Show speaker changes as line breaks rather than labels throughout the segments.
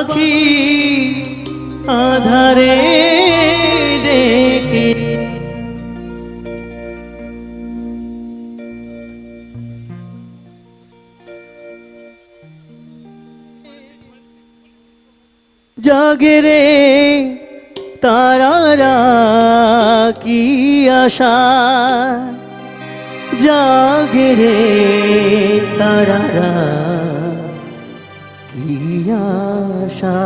পাখি আধারে ডেকে। জাগরে তারারা কি আশা? জাগরে তারারা আশা।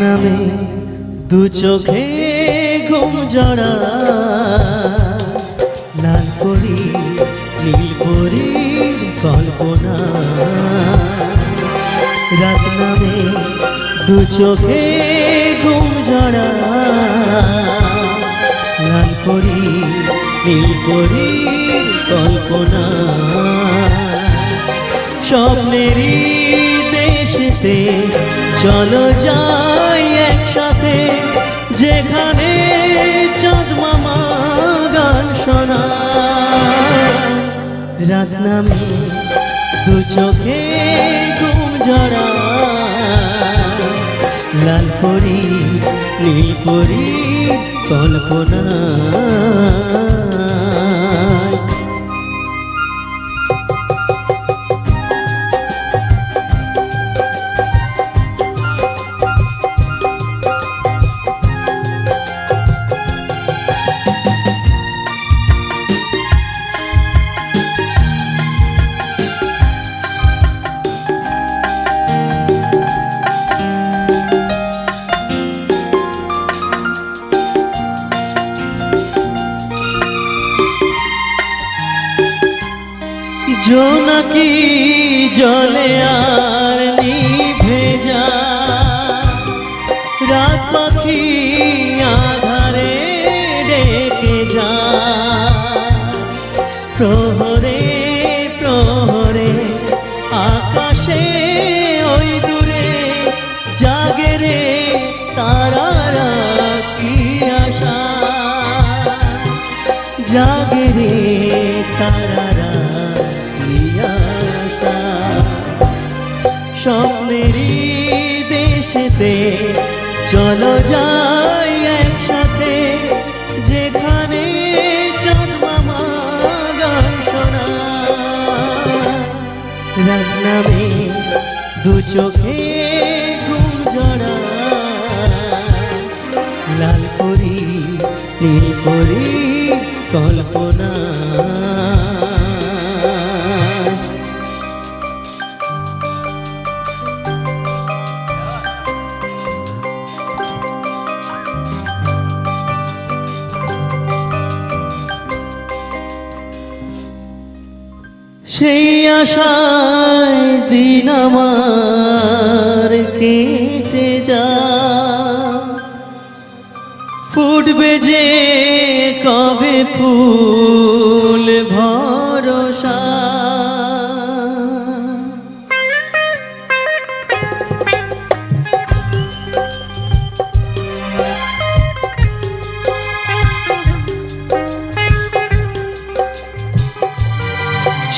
নামে দু চোখে জড়া। লাল করি, নীল করি কল্পনা। রাত নামে দু চোখে ঘুম জড়া। লাল করি, নীল করি কল্পনা। স্বপ্নেরই দেশেতে চলো যাই একসাথে। যেখানে চাঁদ মামা গান শোনা। রাত নামে দু চোখে ঘুম জড়া। লাল পরি, নীল পরি, কল্পনা। জোনাকি জলে আর নিভে যা। রাত পাখি আধারে ডেকে যা। প্রহরে প্রহরে, আকাশে ওই দূরে জাগে রে তারারা কি আশা। জাগে রে তারারা চোখে জড়া লাল করি নীল করি কল্পনা। সেই আশায় দিন আমার কেটে যা। ফুটবে যে কবে ফুল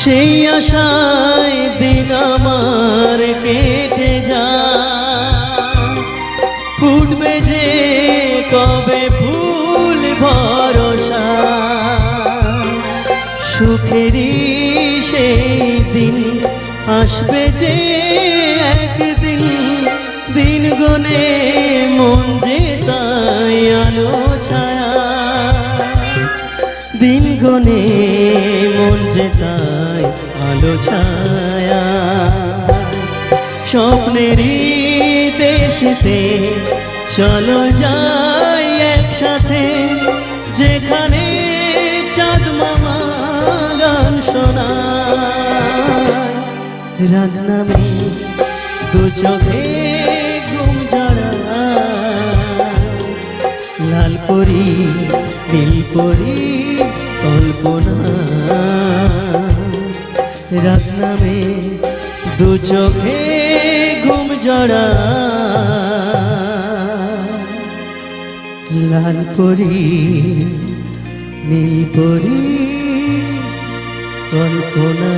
সেই আশায় দিন আমার কেটে যা ফুটবে যে কবে ফুল ভরসা, সুখেরই সেই দিন আসবে যে একদিন। দিন গনে মন যে তাই আলো গনে মন যে তাই, আলো ছায়া। স্বপ্নেরই দেশেতে চলো যাই একসাথে, যেখানে চাঁদ মামা গান শোনা রাত নামে দু চোখে ঘুম জড়া লাল নীল করি কল্পনা রাত নামে দু চোখে ঘুম জড়া। লাল পরি নীলপরি কল্পনা।